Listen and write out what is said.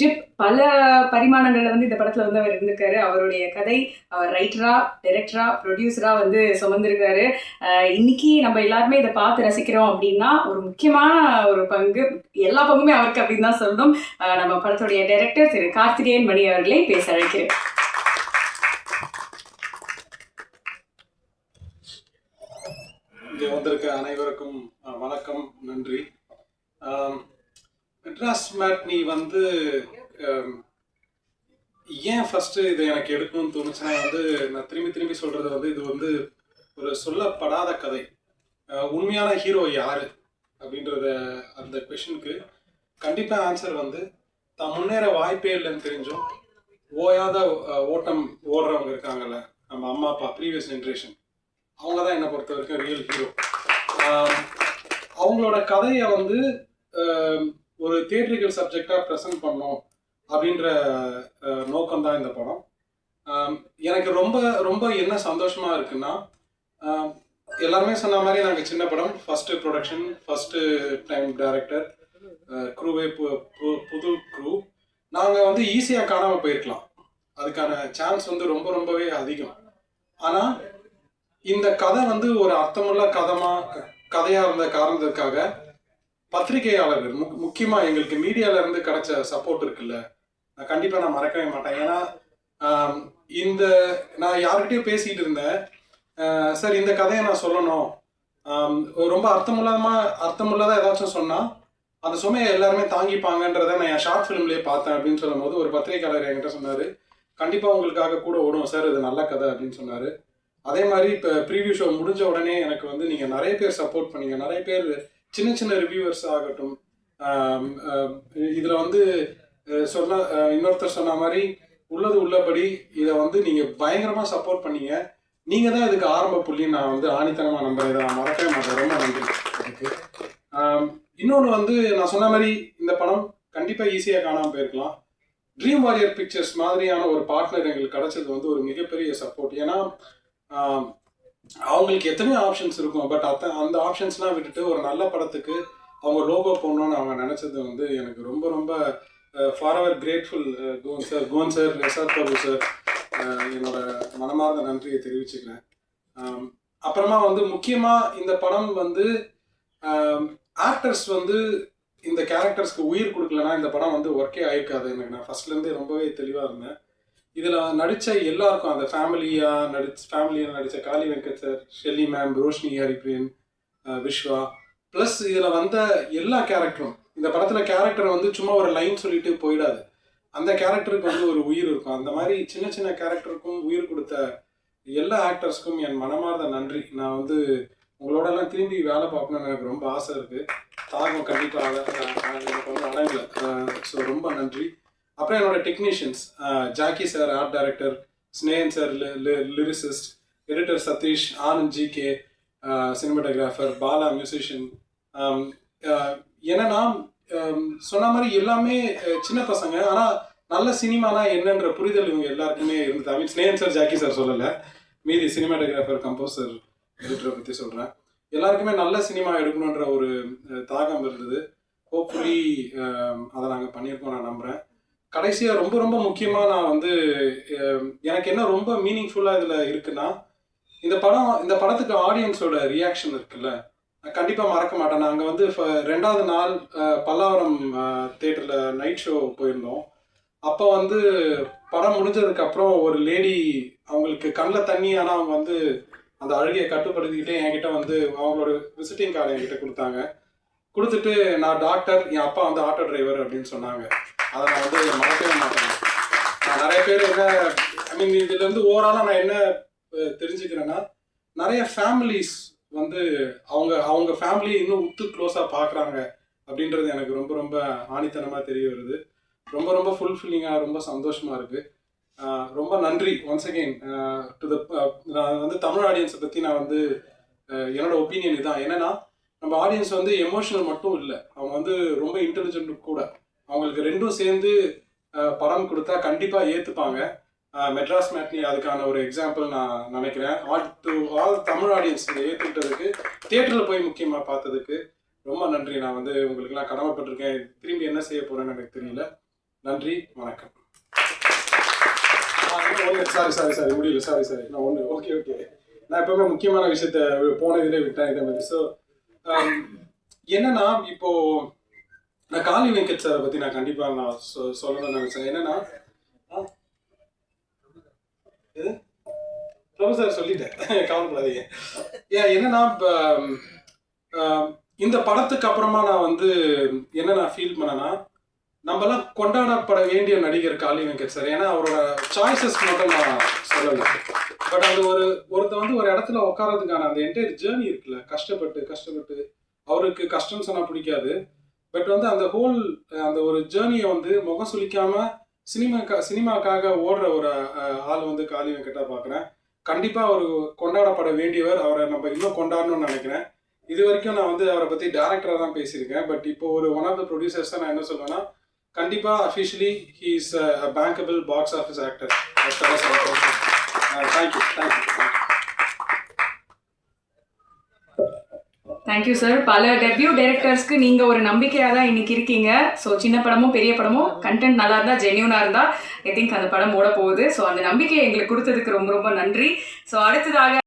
Trip பல பரிமாணங்களில் வந்து இந்த படத்தில் வந்து அவர் இருந்திருக்காரு. அவருடைய கதை அவர் ரைட்டரா டைரக்டரா ப்ரொடியூசரா வந்து சுமந்திருக்காரு. இன்னைக்கு நம்ம எல்லாருமே இதை பார்த்து ரசிக்கிறோம் அப்படின்னா ஒரு முக்கியமான ஒரு பங்கு. எல்லா பங்குமே அவருக்கு அப்படின்னு தான் சொல்லணும். நம்ம படத்துடைய டைரக்டர் திரு கார்த்திகேயன் மணி அவர்களை பேச அழைக்கிறேன். இங்கே வந்திருக்க அனைவருக்கும் வணக்கம் நன்றி. மெட்ராஸ் மேட்னி வந்து ஏன் ஃபஸ்ட்டு இதை எனக்கு எடுக்கணும்னு தோணுச்சுன்னா வந்து நான் திரும்பி திரும்பி சொல்கிறது வந்து இது வந்து ஒரு சொல்லப்படாத கதை. உண்மையான ஹீரோ யார்? அப்படின்றத அந்த கொஷனுக்கு கண்டிப்பாக ஆன்சர் வந்து தான் முன்னேற வாய்ப்பே இல்லைன்னு தெரிஞ்சும் ஓயாத ஓட்டம் ஓடுறவங்க இருக்காங்கல்ல நம்ம அம்மா அப்பா ப்ரீவியஸ் ஜென்ரேஷன் அவங்க தான் என்னை பொறுத்த வரைக்கும் ரியல் ஹீரோ அவங்களோட கதையை வந்து ஒரு தியேட்ரிக்கல் சப்ஜெக்டாக ப்ரெசென்ட் பண்ணோம் அப்படின்ற நோக்கம் தான் இந்த படம். எனக்கு ரொம்ப ரொம்ப என்ன சந்தோஷமாக இருக்குன்னா எல்லாருமே சொன்ன மாதிரி நாங்கள் சின்ன படம். First production first time director க்ரூவே புது க்ரூ நாங்கள் வந்து ஈஸியாக காணாமல் போயிருக்கலாம். அதுக்கான சான்ஸ் வந்து ரொம்ப ரொம்பவே அதிகம். ஆனால் இந்த கதை வந்து ஒரு அர்த்தமுள்ள கதமாக கதையாக இருந்த காரணத்துக்காக பத்திரிகையாளர்கள் முக் முக்கியமாக எங்களுக்கு மீடியாவிலேருந்து இருந்து கிடைச்ச சப்போர்ட் இருக்குல்ல நான் நான் மறக்கவே மாட்டேன். ஏன்னா இந்த நான் யார்கிட்டயும் பேசிகிட்டு இருந்தேன். சார் இந்த கதையை நான் சொல்லணும். ரொம்ப அர்த்தமுள்ளமா அர்த்தமுள்ளதாக ஏதாச்சும் சொன்னால் அந்த சுமையை எல்லாருமே தாங்கிப்பாங்கன்றதை நான் என் ஷார்ட் ஃபிலிம்லேயே பார்த்தேன் அப்படின்னு சொல்லும் போது ஒரு பத்திரிகையாளர் என்கிட்ட சொன்னார் கண்டிப்பாக உங்களுக்காக கூட ஓடும் சார் இது நல்ல கதை அப்படின்னு சொன்னார். அதே மாதிரி இப்போ ப்ரீவியூ ஷோ முடிஞ்ச உடனே எனக்கு வந்து நீங்கள் நிறைய பேர் சப்போர்ட் பண்ணீங்க. நிறைய பேர் சின்ன சின்ன ரிவ்யூவர்ஸ் ஆகட்டும் இதில் வந்து அஹ், இன்னொருத்தர் சொன்ன மாதிரி உள்ளது உள்ளபடி இதை வந்து நீங்கள் பயங்கரமாக சப்போர்ட் பண்ணீங்க. நீங்கள் தான் இதுக்கு ஆரம்ப புள்ளின்னு நான் வந்து ஆணித்தனமாக நம்புறேன். இதை நான் மறக்கவே மாட்டேன். ரொம்ப நன்றி. இன்னொன்று வந்து நான் சொன்ன மாதிரி இந்த படம் கண்டிப்பாக ஈஸியாக காணாமல் போயிருக்கலாம். ட்ரீம் வாரியர் பிக்சர்ஸ் மாதிரியான ஒரு பார்ட்னர் எங்களுக்கு கிடைச்சது வந்து ஒரு மிகப்பெரிய சப்போர்ட் ஏன்னா அவங்களுக்கு எத்தனையோ ஆப்ஷன்ஸ் இருக்கும் பட் அத்த அந்த ஆப்ஷன்ஸ்லாம் விட்டுட்டு ஒரு நல்ல படத்துக்கு அவங்க லோகோ போடணும்னு அவங்க நினச்சது வந்து எனக்கு ரொம்ப ரொம்ப ஃபார் அவர் கிரேட்ஃபுல் கோன் sir cone sir S R Prabhu sir என்னோட மனமார்ந்த நன்றியை தெரிவிச்சுக்கிறேன். அப்புறமா வந்து முக்கியமாக இந்த படம் வந்து ஆக்டர்ஸ் வந்து இந்த கேரக்டர்ஸ்க்கு உயிர் கொடுக்கலனா இந்த படம் வந்து ஒர்க்கே ஆயிருக்காது. எனக்கு நான் ஃபர்ஸ்ட்லேருந்தே ரொம்பவே தெளிவாக இருந்தேன். இதில் நடித்த எல்லாருக்கும் அந்த ஃபேமிலியாக நடிச்சு ஃபேமிலியாக நடித்த Kaali Venkat sir Shelly ma'am Roshini Haripriyan Viswa plus இதில் வந்த எல்லா கேரக்டரும் இந்த படத்தில் கேரக்டர் வந்து சும்மா ஒரு லைன் சொல்லிட்டு போயிடாது. அந்த கேரக்டருக்கு வந்து ஒரு உயிர் இருக்கும். அந்த மாதிரி சின்ன சின்ன கேரக்டருக்கும் உயிர் கொடுத்த எல்லா ஆக்டர்ஸ்க்கும் என் மனமார்ந்த நன்றி. நான் வந்து உங்களோடலாம் திரும்பி வேலை பார்க்கணும்னு எனக்கு ரொம்ப ஆசை இருக்குது தாகம் கண்டிப்பாக எனக்கு வந்து அடங்கலை ஸோ ரொம்ப நன்றி. அப்புறம் என்னோட technicians Jacki sir art director Snehan sir lyricist editor Sathish Anand G K cinematographer Bala musician ஏன்னா சொன்ன மாதிரி எல்லாமே சின்ன பசங்க. ஆனால் நல்ல சினிமானா என்னன்ற புரிதல் இவங்க எல்லாருக்குமே இருந்தது. I mean Snehan sir Jacki sir சொல்லலை. மீதி சினிமாட்டோகிராஃபர் கம்போசர் எடிட்டரை பற்றி சொல்கிறேன் எல்லாருக்குமே நல்ல சினிமா எடுக்கணுன்ற ஒரு தாகம் இருந்தது. ஹோப்ஃபுல்லி அதை நாங்கள் பண்ணியிருக்கோம் நான் நம்புகிறேன் கடைசியாக ரொம்ப ரொம்ப முக்கியமாக நான் வந்து எனக்கு என்ன ரொம்ப மீனிங்ஃபுல்லாக இதில் இருக்குன்னா இந்த படம் இந்த படத்துக்கு ஆடியன்ஸோட ரியாக்ஷன் இருக்குல்ல. நான் கண்டிப்பாக மறக்க மாட்டேன். நாங்கள் வந்து ஃப- ரெண்டாவது நாள் பல்லாவரம் தேட்டரில் நைட் ஷோ போயிருந்தோம். அப்போ வந்து படம் முடிஞ்சதுக்கு அப்புறம் ஒரு லேடி அவங்களுக்கு கண்ணில் தண்ணி ஆனால் அவங்க வந்து அந்த அழுகையை கட்டுப்படுத்திக்கிட்டே என்கிட்ட வந்து அவங்களோட விசிட்டிங் கார்டு என்கிட்ட கொடுத்தாங்க. கொடுத்துட்டு நான் டாக்டர் என் அப்பா வந்து ஆட்டோ டிரைவர் அப்படின்னு சொன்னாங்க. அதை நான் வந்து மறக்கவே மாட்டேன். நான் நிறைய பேர் என்ன ஐ மீன் இதுலேருந்து ஓவராலாக நான் என்ன தெரிஞ்சுக்கிறேன்னா நிறைய ஃபேமிலிஸ் வந்து அவங்க அவங்க ஃபேமிலியை இன்னும் உத்து க்ளோஸாக பார்க்குறாங்க அப்படின்றது எனக்கு ரொம்ப ரொம்ப ஆணித்தனமாக தெரிய வருது. ரொம்ப ரொம்ப ஃபுல்ஃபில்லிங்காக ரொம்ப சந்தோஷமாக இருக்குது ரொம்ப நன்றி ஒன்ஸ் அகெயின் டு த நான் வந்து தமிழ் ஆடியன்ஸை பற்றி நான் வந்து என்னோட ஒப்பீனியன் இதுதான் என்னன்னா நம்ம ஆடியன்ஸ் வந்து எமோஷனல் மட்டும் இல்லை. அவங்க வந்து ரொம்ப இன்டெலிஜென்ட் கூட. அவங்களுக்கு ரெண்டும் சேர்ந்து படம் கொடுத்தா கண்டிப்பாக ஏற்றுப்பாங்க மெட்ராஸ் மேட்னி அதுக்கான ஒரு எக்ஸாம்பிள் நான் நினைக்கிறேன். All to all Tamil audience இதை ஏற்றுக்கிட்டதுக்கு தியேட்டரில் போய் முக்கியமாக பார்த்ததுக்கு ரொம்ப நன்றி. நான் வந்து உங்களுக்குலாம் கடமைப்பட்டிருக்கேன். திரும்பி என்ன செய்ய போகிறேன்னு எனக்கு தெரியல. நன்றி வணக்கம். சாரி சாரி சாரி முடியல. சாரி சாரி நான் ஒன்று ஓகே ஓகே நான் எப்பவுமே முக்கியமான விஷயத்த போன விட்டேன் இதே மாதிரி. ஸோ என்னன்னா இப்போது நான் காளி வெங்கட் சாரை பற்றி நான் கண்டிப்பாக நான் சொ- சொல்லணும்னு நினச்சேன். என்னன்னா ஆ? எது சார் சொல்லிட்டேன் கவலைப்படாதீங்க. ஏன் என்னன்னா இப்போ இந்த படத்துக்கு அப்புறமா நான் வந்து என்ன நான் ஃபீல் பண்ணேன்னா நம்மலாம் கொண்டாடப்பட வேண்டிய நடிகர் காளி வெங்கட் சார். ஏன்னா அவரோட சாய்ஸஸ் மட்டும் நான் சொல்லலை. பட் அது ஒரு ஒருத்தர் வந்து ஒரு இடத்துல உட்காரதுக்கான அந்த என்டையர் ஜேர்னி இருக்குல்ல. கஷ்டப்பட்டு கஷ்டப்பட்டு அவருக்கு கஷ்டம் சொன்னால் பிடிக்காது. பட் வந்து அந்த ஹோல் அந்த ஒரு ஜேர்னியை வந்து முகம் சுழிக்காம சினிமாக்கா சினிமாக்காக ஓடுற ஒரு ஆள் வந்து காளி வெங்கட்டா பார்க்குறேன் கண்டிப்பாக அவர் கொண்டாடப்பட வேண்டியவர் அவரை நம்ம இன்னும் கொண்டாடணும்னு நினைக்கிறேன். இது வரைக்கும் நான் வந்து அவரை பற்றி டேரக்டராக தான் பேசியிருக்கேன். பட் இப்போ ஒரு ஒன் ஆஃப் த ப்ரொடியூசர்ஸ் நான் என்ன சொல்லுவேன்னா கண்டிப்பாக officially he is a bankable box office actor thank you thank you thank you sir பல டெபியூ டைரக்டர்ஸ்க்கு நீங்க ஒரு நம்பிக்கையா தான் இன்னைக்கு இருக்கீங்க. ஸோ சின்ன படமும் பெரிய படமும் கண்டென்ட் நல்லா இருந்தா ஜென்யூனா இருந்தா ஐ திங்க் அந்த படம் ஓட போகுது. ஸோ அந்த நம்பிக்கையை எங்களுக்கு கொடுத்ததுக்கு ரொம்ப ரொம்ப நன்றி. ஸோ அடுத்ததாக